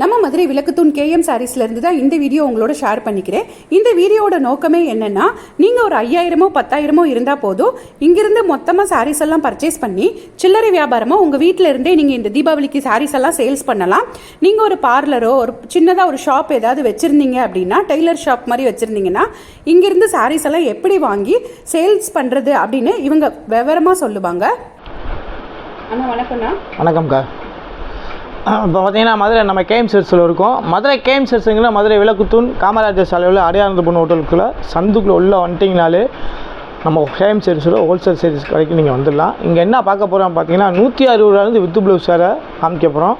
நம்ம மதுரை விளக்குத்தூண் கேஎம் சாரீஸ்லேருந்து தான் இந்த வீடியோ உங்களோட ஷேர் பண்ணிக்கிறேன். இந்த வீடியோவோட நோக்கமே என்னென்னா நீங்கள் ஒரு ஐயாயிரமோ பத்தாயிரமோ இருந்தால் போதும். இங்கிருந்து மொத்தமாக சாரீஸ் எல்லாம் பர்ச்சேஸ் பண்ணி சில்லறை வியாபாரமோ உங்கள் வீட்டில் இருந்தே நீங்கள் இந்த தீபாவளிக்கு சாரீஸ் எல்லாம் சேல்ஸ் பண்ணலாம். நீங்கள் ஒரு பார்லரோ ஒரு சின்னதாக ஒரு ஷாப் ஏதாவது வச்சுருந்தீங்க அப்படின்னா டெய்லர் ஷாப் மாதிரி வச்சுருந்தீங்கன்னா இங்கிருந்து சாரீஸ் எல்லாம் எப்படி வாங்கி சேல்ஸ் பண்ணுறது அப்படின்னு இவங்க விவரமாக சொல்லுவாங்க. அண்ணா வணக்கம்ண்ணா. வணக்கம்க்கா. இப்போ பார்த்தீங்கன்னா மதுரை நம்ம கேஎம் செர்ஸில் இருக்கோம். மதுரை கேஎம் செர்ஸுங்கிற மதுரை விளக்குத்தூண் காமராஜர் சாலையில் அடையாளந்து பொண்ணு ஹோட்டலுக்குள்ளே சந்துக்குள்ளே உள்ளே வந்துட்டிங்கனாலே நம்ம கேஎம் செர்ஸில் ஹோல்சேல் சர்வீஸ் கடைக்கு நீங்கள் வந்துடலாம். இங்கே என்ன பார்க்க போகிறோம் பார்த்தீங்கன்னா நூற்றி அறுபது ரூபாலேருந்து வித்து ப்ளவுஸ் வேறு காமிக்க போகிறோம்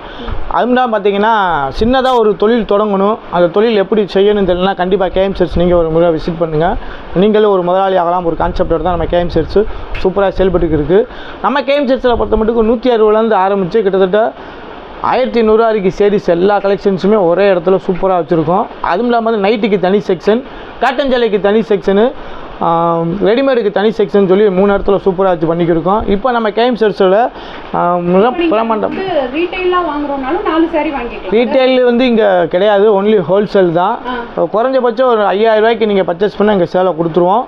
அதுதான் பார்த்தீங்கன்னா சின்னதாக ஒரு தொழில் தொடங்கணும். அந்த தொழில் எப்படி செய்யணும்னு தெரியலனா கண்டிப்பாக கேஎம் சர்ஸ் நீங்கள் ஒரு முறை விசிட் பண்ணுங்கள் நீங்களும் ஒரு முதலாளி ஆகலாம் ஒரு கான்செப்டோட தான் நம்ம கேஎம் செர்ஸ் சூப்பராக செயல்பட்டுக்கு இருக்குது நம்ம கேஎம் செர்ஸில் பொறுத்த மட்டும் நூற்றி அறுபதுலேருந்து ஆரம்பித்து கிட்டத்தட்ட ஆயிரத்தி நூறு வரைக்கும் சேரீஸ் எல்லா கலெக்ஷன்ஸுமே ஒரே இடத்துல சூப்பராக வச்சுருக்கோம். அதுவும் இல்லாமல் வந்து நைட்டுக்கு தனி செக்ஷன் காட்டன் ஜலைக்கு தனி செக்ஷனு ரெடிமேடுக்கு தனி செக்ஷன் சொல்லி மூணு இடத்துல சூப்பராக வச்சு பண்ணிக்கிருக்கோம். இப்போ நம்ம கேம் செர்ஸில் பிரமாண்டம். சாரி வாங்கிக்கலாம். ரீட்டைல் வந்து இங்கே கிடையாது ஒன்லி ஹோல்சேல் தான். குறைஞ்சபட்சம் ஒரு ஐயாயிரம் ரூபாய்க்கு நீங்கள் பர்ச்சேஸ் பண்ணால் இங்கே சேலை கொடுத்துருவோம்.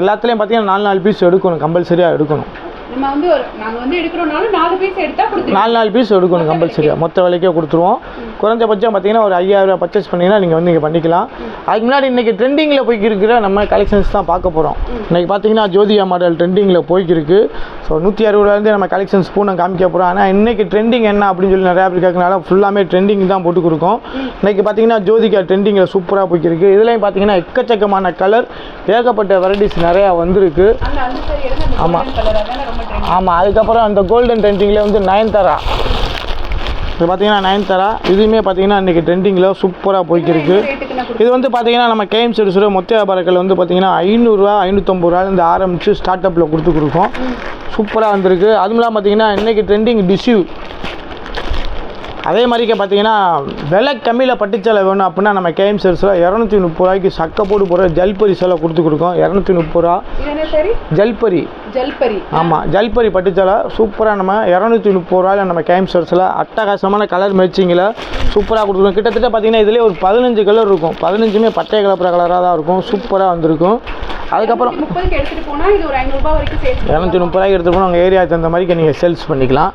எல்லாத்துலேயும் பார்த்தீங்கன்னா நாலு நாலு பீஸ் எடுக்கணும் கம்பல்சரியாக எடுக்கணும். நம்ம வந்து ஒரு நாங்க வந்து எடுக்கிறோம்னாலும் நாலு பீஸ் எடுத்தா கொடுத்துருவோம். நாலு நாலு பீஸ் எடுக்கணும் கம்பல்சரியாக மொத்த விலைக்கே கொடுத்துருவோம். குறைஞ்சபட்சம் பார்த்தீங்கன்னா ஒரு ஐயாயிரம் ரூபாய் பர்ச்சேஸ் பண்ணிங்கன்னா நீங்கள் வந்து இங்கே பண்ணிக்கலாம். அதுக்கு முன்னாடி இன்றைக்கி ட்ரெண்டிங்கில் போய்க்கு இருக்கிற நம்ம கலெக்ஷன்ஸ் தான் பார்க்க போகிறோம் இன்றைக்கி பார்த்தீங்கன்னா ஜோதியா மாடல் ட்ரெண்டிங்கில் போய்க்கிருக்கு. ஸோ நூற்றி அறுபதுலேருந்து நம்ம கலெக்ஷன்ஸ் பூனை காமிக்க போகிறோம் ஆனால் இன்றைக்கி ட்ரெண்டிங் என்ன அப்படின்னு சொல்லி நிறையா பேர் கேட்கறனால ஃபுல்லாமே ட்ரெண்டிங் தான் போட்டு கொடுக்கும். இன்றைக்கி பார்த்தீங்கன்னா ஜோதிகா ட்ரெண்டிங்கில் சூப்பராக போய்க்கிருக்கு. இதுலேயும் பார்த்தீங்கன்னா எக்கச்சக்கமான கலர் ஏகப்பட்ட வெரைட்டிஸ் நிறையா வந்திருக்கு. அந்த ஆமாம் அதுக்கப்புறம் அந்த கோல்டன் ட்ரெண்டிங்கில் வந்து நயன்தாரா இது பார்த்தீங்கன்னா நயன்தாரா இதுவுமே பார்த்தீங்கன்னா இன்றைக்கி ட்ரெண்டிங்கில் சூப்பராக போய்க்கிருக்கு. இது வந்து பார்த்தீங்கன்னா நம்ம கேஎம் சிறுசுர மொத்த வியாபாரங்கள் வந்து பார்த்தீங்கன்னா ஐநூறுரூவா ஐநூற்றம்பது ரூபாயிலேருந்து ஆரம்பித்து ஸ்டார்ட் அப்பில் கொடுத்து கொடுக்கும் சூப்பராக வந்திருக்கு. அதுவும் இல்லாமல் பார்த்தீங்கன்னா இன்றைக்கி ட்ரெண்டிங் டிஷ்யூ அதே மாதிரிக்க பார்த்தீங்கன்னா விலை கம்மியில் பட்டுச்சேலை வேணும் அப்படின்னா நம்ம கேஎம் சிறுசில் இரநூத்தி முப்பது ரூபாய்க்கு சக்கை போட்டு போகிற ஜல்பரி சேலை கொடுத்து கொடுக்கும். இரநூத்தி முப்பது ரூபா. ஜல்பரி. ஜல்பரி. ஆமாம் ஜல்பரி பட்டுச்சேலை. சூப்பராக நம்ம இரநூத்தி முப்பது ரூபாயில் நம்ம கேம் ஸ்டோர்ஸில் அட்டகாசமான கலர் மேட்சிங்கில் சூப்பராக கொடுத்துருக்கோம். கிட்டத்தட்ட பார்த்தீங்கன்னா இதிலே ஒரு பதினஞ்சு கலர் இருக்கும். பதினஞ்சுமே பட்டை கலப்புற கலராக தான் இருக்கும். சூப்பராக வந்திருக்கும். அதுக்கப்புறம் இரநூத்தி முப்பது ரூபாய்க்கு எடுத்துகிட்டு போனால் உங்கள் ஏரியாவுக்கு தகுந்த மாதிரி நீங்கள் சேல்ஸ் பண்ணிக்கலாம்.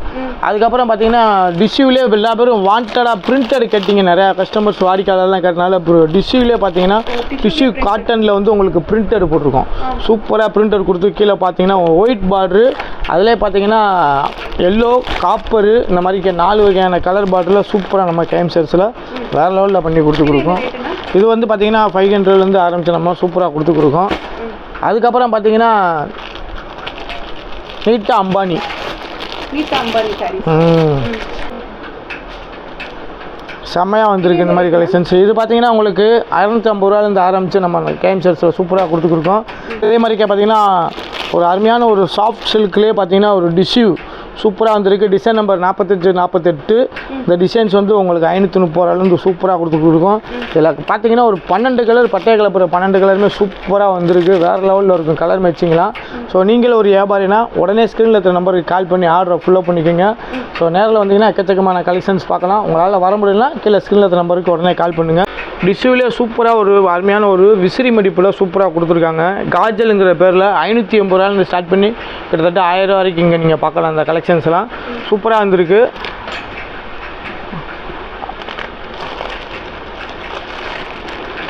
அதுக்கப்புறம் பார்த்தீங்கன்னா டிஷ்யூலே எல்லா பேரும் வாண்டடாக பிரிண்டட் கேட்டிங்க நிறையா கஸ்டமர்ஸ் வாடிக்கையாளர்லாம் கேட்டனால டிஷ்யூலே பார்த்தீங்கன்னா டிஷ்யூ காட்டனில் வந்து உங்களுக்கு பிரிண்டட் போட்டிருக்கோம். சூப்பராக பிரிண்டட் கொடுத்து கீழே பார்த்தீங்கன்னா ஒயிட் பார்டரு அதிலே பார்த்தீங்கன்னா எல்லோ காப்பரு இந்த மாதிரி நாலு வகையான கலர் பார்டரில் சூப்பராக நம்ம கைம் செர்ஸில் வேறு லெவலில் பண்ணி கொடுத்து கொடுக்கும். இது வந்து பார்த்தீங்கன்னா ஃபைவ் ஹண்ட்ரட்லேருந்து ஆரம்பித்து நம்ம சூப்பராக கொடுத்து கொடுக்கோம். அதுக்கப்புறம் பார்த்தீங்கன்னா நீட்டா அம்பானி. நீட்டா சாரி செம்மையாக வந்திருக்கு இந்த மாதிரி கலெக்ஷன்ஸ் இது பார்த்தீங்கன்னா உங்களுக்கு அறநூற்றி ஐம்பது ரூபாயிலேருந்து ஆரம்பித்து நம்ம கேம் செல்ஸில் சூப்பராக கொடுத்துருக்கோம் இதே மாதிரிக்கே பார்த்தீங்கன்னா ஒரு அருமையான ஒரு சாஃப்ட் சில்க்லேயே பார்த்தீங்கன்னா ஒரு டிஷ்யூ சூப்பராக வந்திருக்கு. டிசைன் நம்பர் நாற்பத்தஞ்சு நாற்பத்தெட்டு இந்த டிசைன்ஸ் வந்து உங்களுக்கு ஐநூற்றி முப்பது ரூபாயிலேருந்து சூப்பராக கொடுத்துருக்கோம் இதில் பார்த்தீங்கன்னா ஒரு பன்னெண்டு கலர் பட்டை கலப்புற பன்னெண்டு கலருமே சூப்பராக வந்திருக்கு. வேறு லெவலில் இருக்கும் கலர் மேட்சிங்லாம் ஸோ நீங்களும் ஒரு வியாபாரினா உடனே ஸ்க்ரீனில் இருக்கிற நம்பருக்கு கால் பண்ணி ஆர்டரை ஃபுல்லாக பண்ணிக்கோங்க. ஸோ நேரில் வந்தீங்கன்னா எக்கச்சக்கமான கலெக்ஷன்ஸ் பார்க்கலாம். உங்களால் வர முடியலனா கீழே ஸ்க்ரீனில் இருக்கிற நம்பருக்கு உடனே கால் பண்ணுங்கள் டிஷ்யூவிலே சூப்பராக ஒரு அருமையான ஒரு விசிறி மடிப்பில் சூப்பராக கொடுத்துருக்காங்க. காஜலுங்கிற பேரில் ஐநூற்றி எண்பது ரூபாயிலேருந்து ஸ்டார்ட் பண்ணி கிட்டத்தட்ட ஆயிரம் ரூபா வரைக்கும் இங்கே நீங்கள் பார்க்கலாம் அந்த கலெக்ஷன்ஸ்லாம் சூப்பராக இருந்திருக்கு.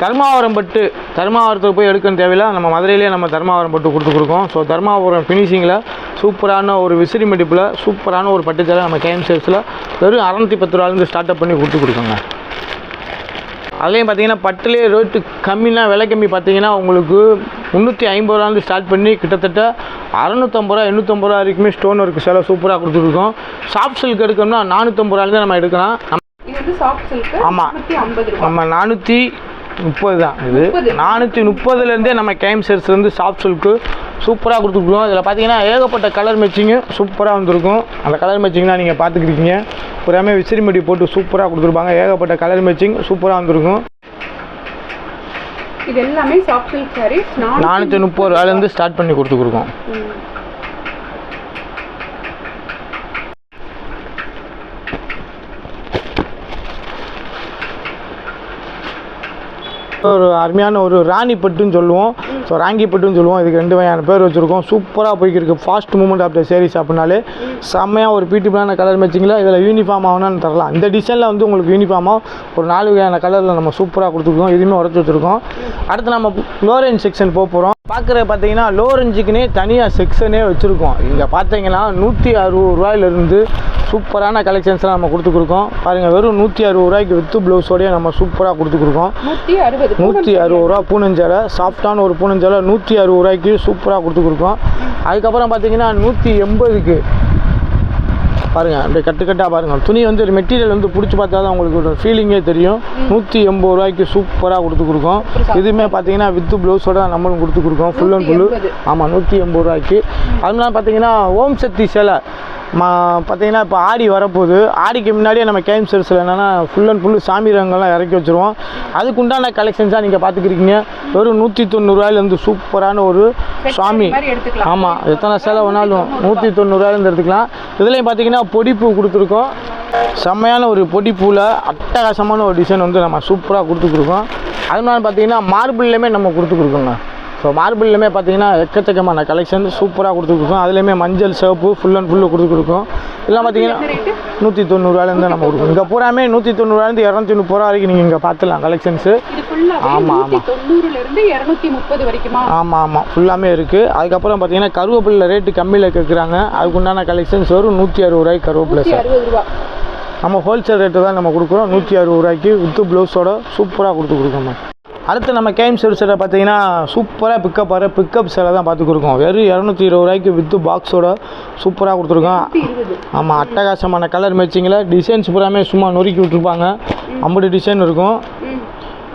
தர்மாவரம் பட்டு தர்மாவரத்துக்கு போய் எடுக்கணும் தேவையில்லை. நம்ம மதுரையிலேயே நம்ம தர்மாவரம் பட்டு கொடுத்து கொடுக்கோம் ஸோ தர்மாவரம் ஃபினிஷிங்கில் சூப்பரான ஒரு விசிறி மடிப்பில் சூப்பரான ஒரு பட்டுச்சேலை நம்ம கேம் சேல்ஸில் வெறும் அறநூற்றி பத்து ரூபாலேருந்து ஸ்டார்ட் அப் பண்ணி கொடுத்து கொடுக்கோங்க. அதுலேயும் பார்த்தீங்கன்னா பட்டுலேயே ரேட்டு கம்மினா விலை கம்மி பார்த்தீங்கன்னா உங்களுக்கு முந்நூற்றி ஐம்பது ரூபாலேருந்து ஸ்டார்ட் பண்ணி கிட்டத்தட்ட அறநூற்றம்பது ரூபா எண்ணூற்றம்பது ரூபா வரைக்குமே ஸ்டோன் ஒர்க் சேலை சூப்பராக கொடுத்துருக்கோம் சாஃப்ட் சில்க் எடுக்கணும்னா நானூற்றம்பது ரூபாலேருந்து நம்ம எடுக்கலாம் நம்ம இது வந்து சாஃப்ட் சில்க் ஆமா. நூற்றி ஐம்பது ரூபாய் நம்ம நானூற்றி முப்பது தான் இது. நானூற்றி முப்பதுலேருந்தே நம்ம கேம் செட்ஸ்லேருந்து சாஃப்ட் சில்க்கு சூப்பராக கொடுத்துருக்கோம். இதில் பார்த்தீங்கன்னா ஏகப்பட்ட கலர் மேட்சிங்கு சூப்பராக வந்திருக்கும். அந்த கலர் மேட்சிங்லாம் நீங்கள் பார்த்துக்கிருக்கீங்க புறாமே விசிறி மடி போட்டு சூப்பராக கொடுத்துருப்பாங்க. ஏகப்பட்ட கலர் மேட்சிங் சூப்பராக வந்திருக்கும். இது எல்லாமே சாஃப்ட் சில்க் சாரீஸ் நானூற்றி முப்பது ரூபாயிலேருந்து ஸ்டார்ட் பண்ணி கொடுத்துருக்கோம் ஒரு அருமையான ஒரு ராணி பட்டுன்னு சொல்லுவோம். ஸோ ராங்கி பட்டுன்னு சொல்லுவோம். இதுக்கு ரெண்டு வகையான பேர் வச்சுருக்கோம். சூப்பராக போய்க்கிருக்கு. Fast movement of the sarees அப்படின்னாலே செம்மையாக ஒரு பியூட்டிஃபுல்லான கலர் மேட்சிங்கில் இதில் யூனிஃபார்ம் ஆகணும்னு தரலாம். இந்த டிசைனில் வந்து உங்களுக்கு யூனிஃபார்மாக ஒரு நாலு வகையான கலரில் நம்ம சூப்பராக கொடுத்துருக்கோம். இதுவுமே உடச்சி வச்சுருக்கோம். அடுத்து நம்ம லோ செக்ஷன் போக போகிறோம் பார்க்குற பார்த்தீங்கன்னா லோ ரேஞ்சுக்குனே தனியாக செக்ஷனே வச்சுருக்கோம். இங்கே பார்த்தீங்கன்னா நூற்றி அறுபது ரூபாயிலிருந்து சூப்பரான கலெக்ஷன்ஸ்லாம் நம்ம கொடுத்துருக்கோம் பாருங்கள் வெறும் நூற்றி அறுபது ரூபாய்க்கு வித்து ப்ளவுஸோடய நம்ம சூப்பராக கொடுத்துருக்கோம் நூற்றி அறுபது நூற்றி அறுபது ரூபா பூனஞ்சலை சாஃப்டான ஒரு பூனஞ்சலை நூற்றி அறுபது ரூபாய்க்கு சூப்பராக கொடுத்துருக்கோம் அதுக்கப்புறம் பார்த்தீங்கன்னா நூற்றி எண்பதுக்கு பாருங்கள் அப்படியே கட்டு கட்டாக பாருங்கள் துணி வந்து மெட்டீரியல் வந்து பிடிச்சி பார்த்தா தான் உங்களுக்கு ஒரு ஃபீலிங்கே தெரியும். நூற்றி எண்பது ரூபாய்க்கு சூப்பராக கொடுத்துருக்கோம் இதுவுமே பார்த்தீங்கன்னா வித்து ப்ளவுஸோட நம்மளும் கொடுத்துருக்கோம் ஃபுல் அண்ட் ஃபுல்லு ஆமாம் நூற்றி எண்பது. ரூபாய்க்கு. அதுலாம் பார்த்தீங்கன்னா ஓம் சக்தி சிலை. மா பார்த்தீங்கன்னா இப்போ ஆடி வரப்போகுது. ஆடிக்கு முன்னாடியே நம்ம கேம் செல்ஸில் என்னென்னா ஃபுல் அண்ட் ஃபுல்லு சாமி ரங்கம்லாம் இறக்கி வச்சுருவோம். அதுக்கு உண்டான கலெக்ஷன்ஸாக நீங்கள் பார்த்துக்கிறீங்க வெறும் நூற்றி தொண்ணூறுரூவாயிலேருந்து சூப்பரான ஒரு சாமி. ஆமாம் எத்தனை சேலை வேணாலும் நூற்றி தொண்ணூறுரூவாயிலேருந்து எடுத்துக்கலாம். இதுலேயும் பார்த்தீங்கன்னா பொடிப்பூ கொடுத்துருக்கோம். செம்மையான ஒரு பொடிப்பூவில் அட்டகாசமான ஒரு டிசைன் வந்து நம்ம சூப்பராக கொடுத்துருக்கோம் அதனால மாதிரி பார்த்தீங்கன்னா மார்பிள்லேயுமே நம்ம கொடுத்துருக்கோங்க ஸோ மார்பிள்லையுமே பார்த்தீங்கன்னா எக்கச்சக்கமான கலெக்ஷன் சூப்பராக கொடுத்துருக்கோம். அதுலேயுமே மஞ்சள் சிவப்பு ஃபுல் அண்ட் ஃபுல்லு கொடுத்துருக்கோம். இதெல்லாம் பார்த்தீங்கன்னா நூற்றி தொண்ணூறுவாயிலேருந்து நம்ம கொடுக்கணும் இங்கே பூராமே நூற்றி தொண்ணூறுவாயிலேருந்து இரநூத்தி முப்பது ரூபா வரைக்கும் நீங்கள் இங்கே பார்த்துலாம் கலெக்ஷன்ஸு இது ஃபுல்லாகவே ஆமா, நூற்றி தொண்ணூறுல இருந்து இரநூத்தி முப்பது வரைக்குமா ஆமாம் ஆமாம் ஃபுல்லாமே இருக்குது அதுக்கப்புறம் பார்த்தீங்கன்னா கருவேப்பிலை ரேட்டு கம்மியில் கேட்குறாங்க அதுக்கு உண்டான கலெக்ஷன்ஸ் வரும் நூற்றி அறுபது ரூபாய்க்கு கருவேப்பிலை சார் நம்ம ஹோல்சேல் ரேட்டு தான் நம்ம கொடுக்குறோம். நூற்றி அறுபது ரூபாய்க்கு வித்து ப்ளவுஸோட சூப்பராக கொடுத்து கொடுக்கோம் அடுத்து நம்ம கேம் செல்ஸில் பார்த்தீங்கன்னா சூப்பராக பிக்கப் வர பிக்கப் சேலை தான் பார்த்து கொடுக்கோம். வெறும் இரநூத்தி இருபது ரூபாய்க்கு வித்து பாக்ஸோட சூப்பராக கொடுத்துருக்கோம் ஆமாம் அட்டகாசமான கலர் மேட்சிங்கில் டிசைன்ஸ் பூராமே சும்மா நொறுக்கி விட்ருப்பாங்க ஐம்பது டிசைன் இருக்கும்.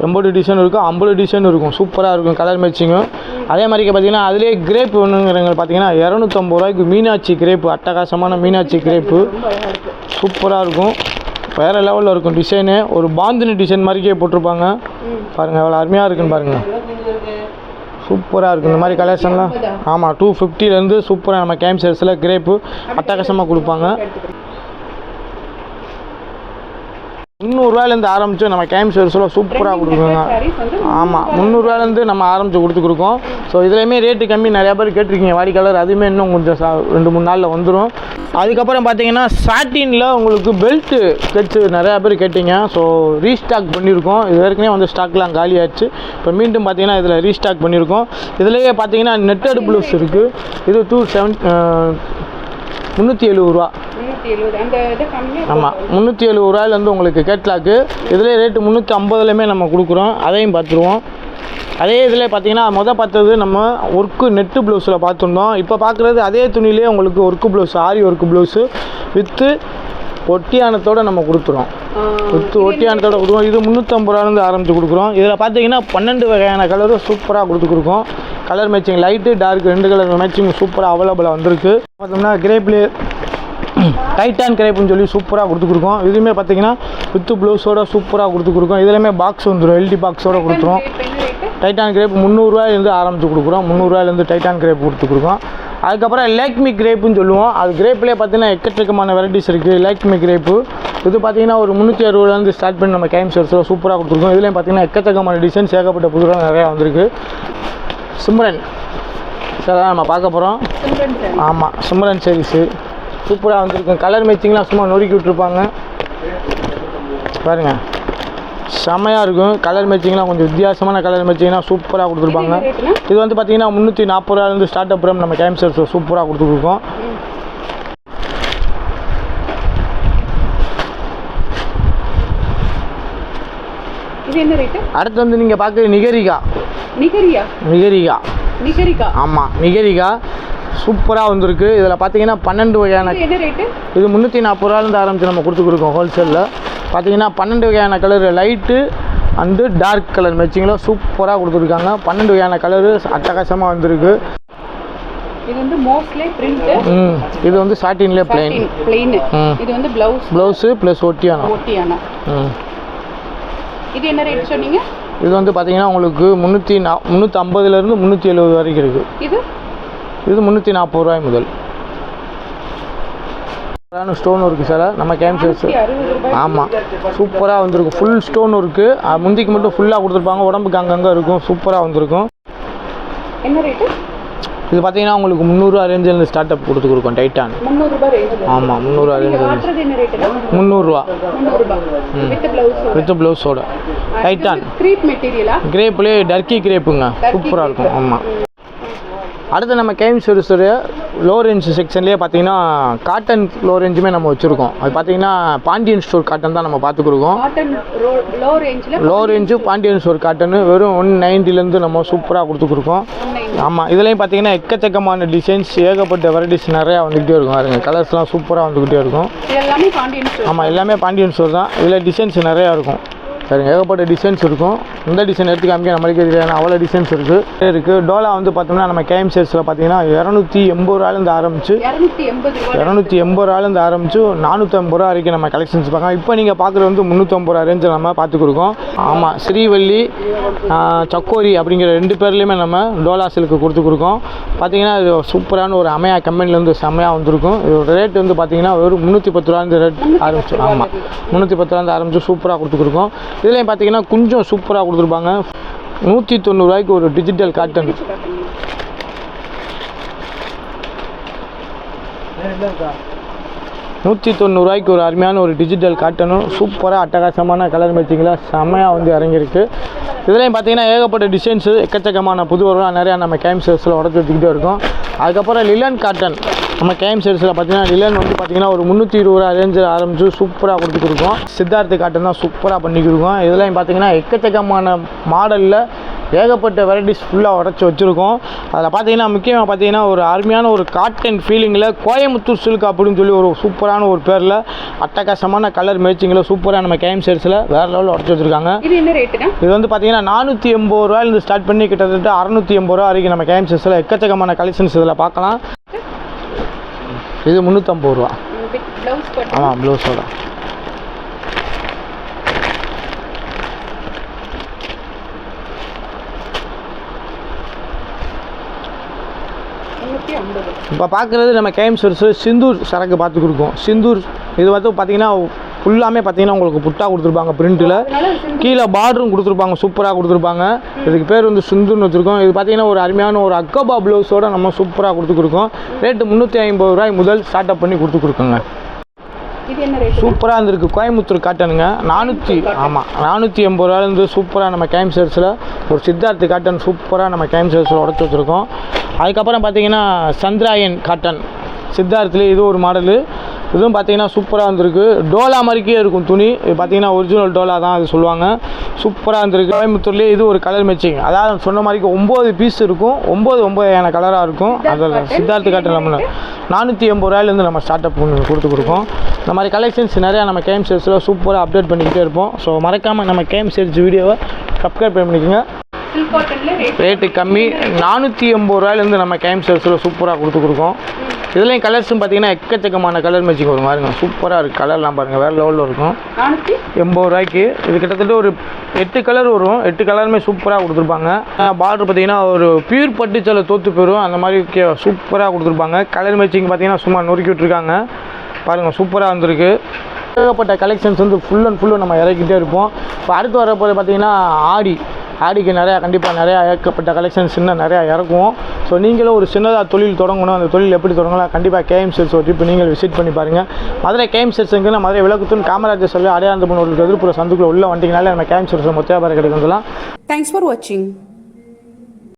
எண்பது டிசைன் இருக்கும். ஐம்பது டிசைன் இருக்கும். சூப்பராக இருக்கும் கலர் மேட்சிங்கும் அதே மாதிரி பார்த்தீங்கன்னா அதிலே கிரேப் ஒன்றுங்கிறவங்க பார்த்தீங்கன்னா இரநூத்தம்பது ரூபாய்க்கு மீனாட்சி கிரேப்பு அட்டகாசமான மீனாட்சி கிரேப்பு சூப்பராக இருக்கும். வேறு லெவலில் இருக்கும் டிசைனு ஒரு பாந்தினி டிசைன் மாதிரிக்கே போட்டிருப்பாங்க. பாருங்கள் எவ்வளோ அருமையாக இருக்குன்னு பாருங்கள் சூப்பராக இருக்கும் இந்த மாதிரி கலெக்ஷன்லாம் ஆமாம் டூ ஃபிஃப்டிலேருந்து சூப்பராக நம்ம கேம் கிரேப்பு அட்டகாசமாக கொடுப்பாங்க. முந்நூறுரூவாயிலேருந்து ஆரம்பித்து நம்ம கேம் சேல்ஸில் சூப்பராக கொடுக்குறாங்க ஆமாம் முந்நூறுரூவாலேருந்து நம்ம ஆரம்பித்து கொடுத்துருக்கோம். ஸோ இதுலேயுமே ரேட்டு கம்மி நிறையா பேர் கேட்டிருக்கீங்க வாடி கலர் அதுவுமே இன்னும் கொஞ்சம் சா ரெண்டு மூணு நாளில் வந்துடும் அதுக்கப்புறம் பார்த்தீங்கன்னா சாட்டினில் உங்களுக்கு பெல்ட்டு கெட்ஸு நிறையா பேர் கேட்டிங்க. ஸோ ரீஸ்டாக் பண்ணியிருக்கோம். இது ஏற்கனவே வந்து ஸ்டாக்லாம் காலி ஆயிடுச்சு இப்போ மீண்டும் பார்த்தீங்கன்னா இதில் ரீஸ்டாக் பண்ணியிருக்கோம். இதுலேயே பார்த்தீங்கன்னா நெட்டட் ப்ளூஸ் இருக்குது இது டூ செவன் முந்நூற்றி எழுபது ரூபா. ஆமாம் முந்நூற்றி எழுபது ரூபாயிலேருந்து உங்களுக்கு கேட்லாக்கு இதிலே ரேட்டு முந்நூற்றி ஐம்பதுலையுமே நம்ம கொடுக்குறோம். அதையும் பார்த்துருவோம். அதே இதில் பார்த்தீங்கன்னா மொதல் பார்த்தது நம்ம ஒர்க்கு நெட்டு ப்ளவுஸில் பார்த்துருந்தோம். இப்போ பார்க்குறது அதே துணியிலே உங்களுக்கு work blouse aari work blouse with ஒட்டியானத்தோடு நம்ம கொடுத்துறோம் வித்து ஒட்டியானத்தோட கொடுக்குறோம். இது முந்நூற்றம்பது ரூபாலேருந்து ஆரம்பித்து கொடுக்குறோம். இதில் பார்த்தீங்கன்னா பன்னெண்டு வகையான கலரும் சூப்பராக கொடுத்து கொடுக்கும். கலர் மேட்சிங் லைட்டு டார்க் ரெண்டு கலர் மேட்சிங் சூப்பராக அவைலபிளாக வந்திருக்கு. பார்த்தோம்னா கிரேப்லேயே டைட்டான் கிரேப்புன்னு சொல்லி சூப்பராக கொடுத்து கொடுக்கும் இதுவுமே பார்த்தீங்கன்னா வித்து ப்ளவுஸோட சூப்பராக கொடுத்து கொடுக்கும் இதுலையுமே பாக்ஸ் வந்துடும் எல்டி பாக்ஸோட கொடுத்துரும். டைட்டான் கிரேப் முந்நூறுரூவாயிலேருந்து ஆரம்பித்து கொடுக்குறோம். முந்நூறுரூவாயிலேருந்து டைட்டான் கிரேப் கொடுத்து கொடுக்கும் அதுக்கப்புறம் லேக்மி கிரேப்புன்னு சொல்லுவோம். அது கிரேப்லேயே பார்த்தீங்கன்னா எக்கச்சக்கமான வெரைட்டிஸ் இருக்குது லேக்மி கிரேப்பு இது பார்த்தீங்கன்னா ஒரு முந்நூற்றி அறுபதுலேருந்து ஸ்டார்ட் பண்ணி நம்ம கேம் ஷர்ட்ஸில் சூப்பராக கொடுத்துருக்கோம். இதுலேயும் பார்த்தீங்கன்னா எக்கச்சக்கமான டிசைன்ஸ் ஏகப்பட்ட புதுசாக நிறையா வந்திருக்கு. சிம்ரன் சார் நம்ம பார்க்க போகிறோம் ஆமாம் சிம்ரன் சாரீஸு சூப்பராக வந்திருக்கும் கலர் மேட்சிங்லாம் சும்மா நொறுக்கி விட்ருப்பாங்க பாருங்க. செம்மையாக இருக்கும். கலர் மேட்சிங்லாம் கொஞ்சம் வித்தியாசமான கலர் மேட்சிங்லாம் சூப்பராக கொடுத்துருப்பாங்க. இது வந்து பார்த்தீங்கன்னா முந்நூற்றி நாற்பது ரூபாயிலேருந்து ஸ்டார்ட் அப் நம்ம கேம் செல்ஸ் சூப்பராக கொடுத்துருக்கோம். அடுத்து வந்து நீங்கள் பார்க்குற நிகரிகா. நிகரியா? நிகரிகா. நிகரிகா. ஆமாம் நிகரிகா. சூப்பராக வந்திருக்கு. இதில் பார்த்தீங்கன்னா பன்னெண்டு வகையான இது முந்நூற்றி நாற்பது ரூபாயிலேருந்து ஆரம்பித்து நம்ம கொடுத்து கொடுக்கோம் ஹோல்சேலில் பார்த்தீங்கன்னா பன்னெண்டு வகையான colour light and dark colour மேட்சிங்கில் சூப்பராக கொடுத்துருக்காங்க. பன்னெண்டு வகையான கலரு அட்டகாசமாக வந்திருக்கு. இது வந்து மோஸ்ட்லி பிரிண்ட் ம் இது வந்து பிளெயின் ம். இது வந்து பிளவுஸ் ப்ளவுஸு ப்ளஸ் ஒட்டியானம் ஓட்டியான ம். இது என்ன ரேட் சொன்னீங்க? இது வந்து பார்த்தீங்கன்னா உங்களுக்கு முந்நூற்றி நா முந்நூற்றி ஐம்பதுலேருந்து முந்நூற்றி எழுபது வரைக்கும் இருக்குது இது? இது முந்நூற்றி நாற்பது ரூபாய் முதல். Stone work sir. நம்ம கேம் செல்ஸ் அறுபது ரூபாய் ஆமாம் சூப்பராக வந்திருக்கும். ஃபுல் ஸ்டோன் இருக்குது முந்திக்கு மட்டும் ஃபுல்லாக கொடுத்துருப்பாங்க. உடம்புக்கு அங்கங்கே இருக்கும். சூப்பராக வந்திருக்கும். என்ன ரேட்டு இது பார்த்தீங்கன்னா உங்களுக்கு முந்நூறுரூவா ரேஞ்சில் ஸ்டார்ட் அப் கொடுத்து கொடுக்கும். டைட்டான் ஆமாம் முந்நூறுரூவா ரேஞ்சில் முந்நூறுரூவா வித் பிளவுஸ் வித் ப்ளவுஸோட டைட்டான் கிரேப்லேயே டர்க்கி கிரேப்புங்க சூப்பராக இருக்கும். ஆமாம் அடுத்து நம்ம கேம் சர்வீஸுடைய லோ ரேஞ்ச் செக்ஷன்லேயே பார்த்தீங்கன்னா காட்டன் லோ ரேஞ்சுமே நம்ம வச்சுருக்கோம். அது பார்த்தீங்கன்னா பாண்டியன் ஸ்டோர் காட்டன் தான் நம்ம பார்த்துக்குருக்கோம். Low range Pandian store cotton வெறும் ஒன் நைன்ட்டிலேருந்து நம்ம சூப்பராக கொடுத்துருக்கோம் ஆமாம் இதுலேயும் பார்த்தீங்கன்னா எக்கச்சக்கமான டிசைன்ஸ் ஏகப்பட்ட வெரைட்டிஸ் நிறையா வந்துக்கிட்டே இருக்கும். பாருங்க கலர்ஸ்லாம் சூப்பராக வந்துக்கிட்டே இருக்கும். ஆமாம் எல்லாமே பாண்டியன் ஸ்டோர் தான். இதில் டிசைன்ஸ் நிறையா இருக்கும். சரிங்க ஏகப்பட்ட டிசைன்ஸ் இருக்கும். இந்த டிசைன் எடுத்து காமிக்க நம்மளுக்கு தெரியாது. அவ்வளோ டிசைன்ஸ் இருக்குது இருக்குது டோலா வந்து பார்த்தோம்னா நம்ம கேம் சேல்ஸில் பார்த்தீங்கன்னா இரநூத்தி எண்பது ரூபாயிலேருந்து ஆரம்பிச்சு இரநூத்தி எண்பது ரூபாயிலேருந்து ஆரம்பிச்சு நானூற்றம்பது ரூபா வரைக்கும் நம்ம கலெக்ஷன்ஸ் பார்க்கலாம். இப்போ நீங்கள் பார்க்குறது வந்து முந்நூற்றம்பது ரூபா ரேஞ்சில் நம்ம பார்த்துக்குருக்கோம் ஆமாம் ஸ்ரீவள்ளி சக்கோரி அப்படிங்கிற ரெண்டு பேர்லேயுமே நம்ம டோலா சில்க்கு கொடுத்துக்குருக்கோம் பார்த்தீங்கன்னா இது சூப்பரான ஒரு அமையா கம்பெனிலேருந்து செம்மையாக வந்திருக்கும். இதோட ரேட் வந்து பார்த்தீங்கன்னா வெறும் முந்நூற்றி பத்து ரூபாந்து ரேட் ஆரம்பிச்சு ஆமாம் முந்நூற்றி பத்து ரூபாந்து ஆரம்பிச்சு சூப்பராக கொடுத்துருக்கோம் இதுலேயும் பார்த்தீங்கன்னா கொஞ்சம் சூப்பராக கொடுத்துருப்பாங்க. நூற்றி தொண்ணூறுரூவாய்க்கு ஒரு டிஜிட்டல் காட்டன் நூற்றி தொண்ணூறுரூவாய்க்கு ஒரு அருமையான ஒரு டிஜிட்டல் காட்டனும் சூப்பராக அட்டகாசமான கலர் மேட்சிங்கில் செம்மையாக வந்து இறங்கியிருக்கு. இதுலேயும் பார்த்தீங்கன்னா ஏகப்பட்ட டிசைன்ஸு எக்கச்சக்கமான புது வரலாம் நிறையா நம்ம கேம் சேல்ஸில் உடச்சி வச்சுக்கிட்டே இருக்கோம். அதுக்கப்புறம் லிலன் காட்டன் நம்ம கேம் சேல்ஸில் பார்த்தீங்கன்னா லிலன் வந்து பார்த்தீங்கன்னா ஒரு முந்நூற்றி இருபது ரூபா ரேஞ்சில் ஆரம்பித்து சூப்பராக கொடுத்துருக்கோம் சித்தார்த்து காட்டன் தான் சூப்பராக பண்ணிக்கொடுக்கும் இதெல்லாம் பார்த்தீங்கன்னா எக்கச்சக்கமான மாடலில் ஏகப்பட்ட வெரைட்டிஸ் ஃபுல்லாக உடச்சி வச்சுருக்கோம். அதில் பார்த்தீங்கன்னா முக்கியமாக பார்த்தீங்கன்னா ஒரு அருமையான ஒரு காட்டன் ஃபீலிங்கில் கோயம்புத்தூர் சில்க் அப்படின்னு சொல்லி ஒரு சூப்பரான ஒரு பேரில் அட்டகாசமான கலர் மேட்சிங்கில் சூப்பராக நம்ம கேம் சேல்ஸில் வேறு லெவலில் உடச்சி வச்சுருக்காங்க. இது என்ன ரேட்டுனா இது வந்து பார்த்தீங்கன்னா நானூற்றி எண்பது ரூபாயிலிருந்து ஸ்டார்ட் பண்ணி கிட்டத்தட்ட அறநூற்றி எண்பது ரூபா வரைக்கும் நம்ம கேம் சேல்ஸில் எக்கச்சக்கமான கலெக்ஷன்ஸ் இதில் பார்க்கலாம் இது முந்நூற்றம்பது ரூபா. ஆமாம் ப்ளவுஸோட ஐம்பது. இப்போ பார்க்குறது நம்ம கேம் சோர்ஸு சிந்தூர் சரக்கு பார்த்துக்கிருக்கோம் சிந்தூர் இது வந்து பார்த்தீங்கன்னா ஃபுல்லாமே பார்த்தீங்கன்னா உங்களுக்கு புட்டா கொடுத்துருப்பாங்க பிரிண்ட்டில் கீழே பார்டரும் கொடுத்துருப்பாங்க சூப்பராக கொடுத்துருப்பாங்க. இதுக்கு பேர் வந்து சிந்துன்னு வச்சுருக்கோம். இது பார்த்தீங்கன்னா ஒரு அருமையான ஒரு அக்கபா ப்ளவுஸோட நம்ம சூப்பராக கொடுத்துருக்கோம் ரேட்டு முந்நூற்றி ஐம்பது ரூபாய் முதல் ஸ்டார்ட் அப் பண்ணி கொடுத்துருக்கோங்க இது என்ன சூப்பராக இருந்திருக்கு. கோயம்புத்தூர் காட்டனுங்க. நானூற்றி ஆமாம் நானூற்றி எண்பது ரூபாயிலேருந்து சூப்பராக நம்ம கேம் சேல்ஸில் ஒரு சித்தார்த்து காட்டன் சூப்பராக நம்ம கேம் சேல்ஸில் உடச்சி வச்சுருக்கோம். அதுக்கப்புறம் பார்த்தீங்கன்னா சந்திராயன் காட்டன். சித்தார்த்துலேயே இது ஒரு மாடலு இதுவும் பார்த்தீங்கன்னா சூப்பராக இருந்திருக்கு. டோலா மாதிரிக்கே இருக்கும் துணி. இது பார்த்தீங்கன்னா ஒரிஜினல் டோலா தான் அது சொல்லுவாங்க. சூப்பராக இருந்திருக்கு. கோயம்புத்தூர்லேயே இது ஒரு கலர் மேட்சிங் அதாவது சொன்ன மாதிரிக்கு ஒம்பது பீஸ் இருக்கும். ஒம்பது ஒம்பது கலராக இருக்கும். அதில் சித்தார்த்து காட்டன் நம்ம நானூற்றி எண்பது ரூபாயிலேருந்து நம்ம ஸ்டார்ட் அப் கொடுத்து கொடுக்கோம் இந்த மாதிரி கலெக்ஷன்ஸ் நிறையா நம்ம கேம் சேல்ஸில் சூப்பராக அப்டேட் பண்ணிக்கிட்டே இருப்போம். ஸோ மறக்காமல் நம்ம கேம் சேல்ஸ் வீடியோவை சப்ஸ்கிரைப் பண்ணிக்கோங்க ரேட்டு கம்மி. நானூற்றி எண்பது ரூபாயிலேருந்து நம்ம கேம் சேல்ஸில் சூப்பராக கொடுத்து கொடுக்கோம். இதுலேயும் கலர்ஸும் பார்த்தீங்கன்னா எக்கச்சக்கமான கலர் மேட்சிங் வரும். பாருங்க சூப்பராக இருக்குது கலர்லாம் பாருங்கள் வேறு லெவலில் இருக்கும். எண்பது ரூபாய்க்கு. இது கிட்டத்தட்ட ஒரு எட்டு கலர் வரும். எட்டு கலருமே சூப்பராக கொடுத்துருப்பாங்க. பார்டர் பார்த்தீங்கன்னா ஒரு பியூர் பட்டு சில தோற்று போயிடும் அந்த மாதிரி சூப்பராக கொடுத்துருப்பாங்க. கலர் மேட்சிங் பார்த்தீங்கன்னா சும்மா நொறுக்கி விட்ருக்காங்க பாருங்கள் சூப்பராக வந்திருக்கு. ஏகப்பட்ட கலெக்ஷன்ஸ் வந்து ஃபுல் அண்ட் ஃபுல்லு நம்ம இறக்கிட்டே இருப்போம். இப்போ அடுத்து வரப்போது பார்த்தீங்கன்னா ஆடி. ஆடிக்கு நிறையா கண்டிப்பாக நிறையா ஏற்கப்பட்ட கலெக்ஷன்ஸ் இன்னும் நிறையா இறக்குவோம் ஸோ நீங்களும் ஒரு சின்னதாக தொழில் தொடங்கணும். அந்த தொழில் எப்படி தொடங்கலாம்? கண்டிப்பாக கேஎம் செல்ஸ் ஒரு ட்ரிப் நீங்கள் விசிட் பண்ணி பாருங்கள் மதுரை கேஎம் செல்ஸுங்க மதுரை விளக்குத்தூன் காமராஜர் சொல்லி அடையாளம் பண்ண எதிர்ப்புற சந்துக்குள்ள உள்ள வந்துட்டீங்கனாலே நம்ம கேஎம் செல்ஸ் மொத்த வியாபாரம் தேங்க்ஸ் ஃபார் வாட்சிங்